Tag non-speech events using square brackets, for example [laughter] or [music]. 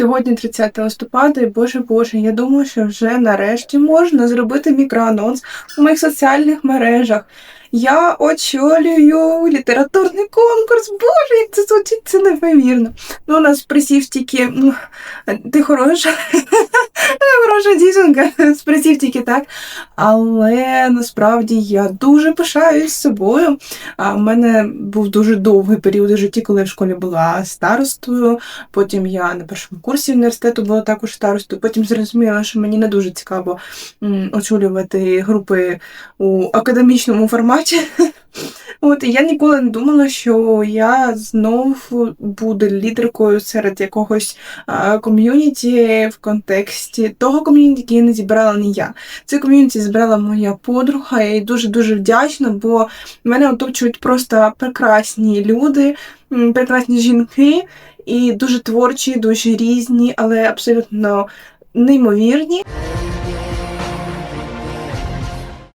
Сьогодні 30 листопада, і боже Боже, я думаю, що вже нарешті можна зробити мікроанонс у моїх соціальних мережах. Я очолюю літературний конкурс. Боже, як це звучить, це неймовірно. Ну, у нас присів тільки. ну, Ти хороша. [laughs] Хороша дівчинка, з тільки так. Але насправді я дуже пишаюсь собою. У мене був дуже довгий період у житті, коли я в школі була старостою. Потім я на першому курсі університету була також старостою. Потім зрозуміла, що мені не дуже цікаво очолювати групи у академічному форматі. [laughs] От і я ніколи не думала, що я знову буду лідеркою серед якогось а, ком'юніті в контексті того ком'юніті, яке не зібрала не я. Це ком'юніті зібрала моя подруга, я їй дуже дуже вдячна, бо мене оточують просто прекрасні люди, прекрасні жінки, і дуже творчі, дуже різні, але абсолютно неймовірні.